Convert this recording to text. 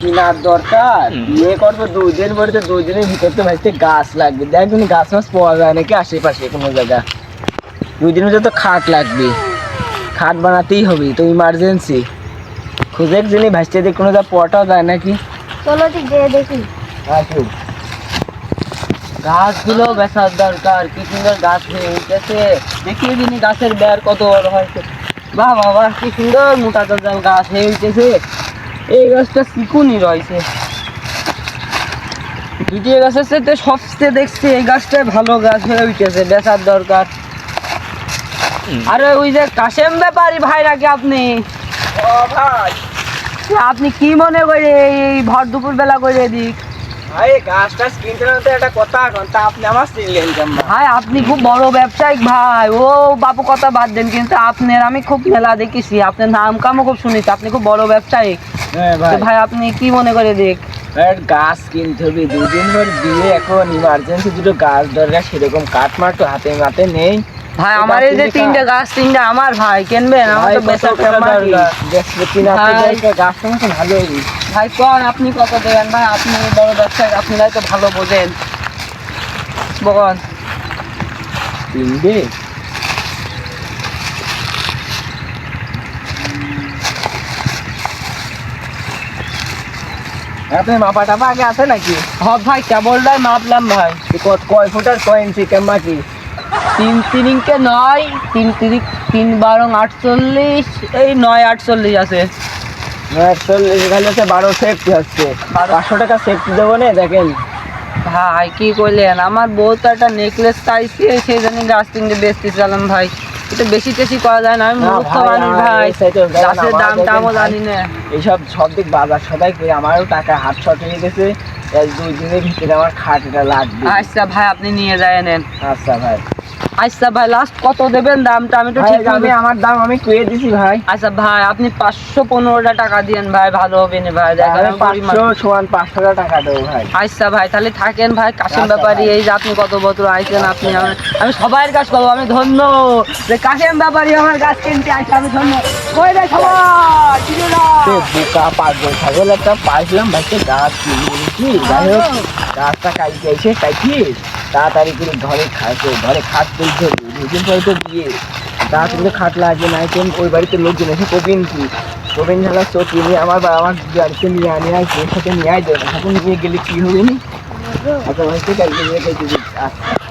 কেনার দরকার। বিয়ে করব দুই দিন পরে তো দুই দিনের ভিতর তো ভাইতে গাছ লাগবে। দেখ তুমি গাছ মাছ পাওয়া যায় নাকি আশেপাশে কোনো জায়গা? দুই দিনের ভিতর তো খাট লাগবে। খাট বানাতেই হবে তো ইমার্জেন্সি খুঁজে এক জিনিস ভাসতে দেখ কোনো যা পটাও যায় নাকি? চলো ঠিক যেয়ে দেখি। আসুন গাছগুলো বেচার দরকার কি সুন্দর গাছ হয়ে উঠেছে। দেখিয়ে দিনি গাছের বের কত বড় হয়েছে। বাহ বাবা কি সুন্দর মোটা গাছ হয়ে উঠেছে। এই গাছটা চিকুনি রয়েছে। দ্বিতীয় গাছের সাথে সবচেয়ে দেখছি এই গাছটাই ভালো গাছ হয়ে উঠেছে বেচার দরকার। আরে ওই যে কাশেম ব্যাপারি ভাই নাকি আপনি? আপনি কি মনে করে এই ভর দুপুর বেলা করে দিক? ভাই গাছ টাছ কিনতে না একটা কথা এখন আপনি আমার চিনলেন কেমন ভাই? আপনি খুব বড় ব্যবসায়িক ভাই। ও বাপু কথা বাদ দেন কিন্তু আপনার আমি খুব মেলা দেখেছি। আপনার নাম কামও খুব শুনেছি আপনি খুব বড় ব্যবসায়িক। হ্যাঁ ভাই। আপনি কি মনে করে দেখ? গাছ কিনতে হবে দুদিন পর দিয়ে এখন ইমার্জেন্সি দুটো গাছ দরকার সেরকম কাঠ মাঠ তো হাতে মাতে নেই। ভাই আমার এই যে তিনটে। গাছ তিনটে আমার ভাই কিনবেন আমার তো বেচা কিনা তো ভালো ভাই কোন আপনি কত দেবেন? ভাই আপনি বড় ব্যবসায়িক আপনারাই তো ভালো বোঝেন। বকন কিনবে আপনি মাপা টাপা আগে আছে নাকি? হ ভাই কেবলটাই মাপলাম ভাই। কয় ফুটার কয় ইঞ্চি কেমন কি? তিন তিরিংকে নয় তিন তিরিক তিন বারো আটচল্লিশ এই নয় আটচল্লিশ আছে। একচল্লিশ এখানে হচ্ছে বারো সেফটি হচ্ছে। পাঁচশো টাকা সেফটি দেবো না দেখেন। ভাই কি করলেন আমার বউ তো একটা নেকলেস চাইছে সেই জন্য গাছ তিনটে বেচতে চালাম ভাই। এটা বেশি টেশি করা যায় না আমি মূর্খ মানুষ ভাই। গাছের দাম টামও জানি না। এইসব সব দিক বাজার সদাই করে আমারও টাকা হাত শর্ট হয়ে গেছে। দুই দিনের ভিতরে আমার খাটটা লাগবে। আচ্ছা ভাই আপনি নিয়ে যায় নেন। আচ্ছা ভাই। আচ্ছা ভাই লাস্ট কত দেবেন দামটা? আমি তো ঠিক আমি আমার দাম আমি কয়ে দিছি ভাই। আচ্ছা ভাই আপনি পাঁচশো পনেরোটা টাকা দিয়েন ভাই ভালো হবে না ভাই। পাঁচশো। সমান পাঁচশো টাকা দেবো ভাই। আচ্ছা ভাই তাহলে থাকেন ভাই কাশিম আচ্ছা ব্যাপারী এই যে আপনি কত বছর আইছেন আপনি আমি সবাইয়ের কাজ করব আমি ধন্য। যে কাশিম ব্যাপারী আমার গাছ কিনতে আসছে আমি ধন্য। কই রে সবাই? বোকা ছাগল একটা পাইছিলাম ভাইকে গাছ কিনে কি যাই হোক গাছটা কাইতে এসে কাইছি তাড়াতাড়ি করে ঘরে খাইছে ঘরে খাট তুলতে হবে দুদিন পরে তো বিয়ে। তাড়াতাড়ি করে খাট লাগবে না কেন? ওই বাড়িতে লোকজন এসে কবিন কি? কবিন ঝালা চোখ নিয়ে আমার বা আমার বাড়িতে নিয়ে আনে আর ওর সাথে নিয়ে আয় দেবে। সাথে নিয়ে গেলে কী হবে নি? আচ্ছা ভাই কালকে নিয়ে আচ্ছা।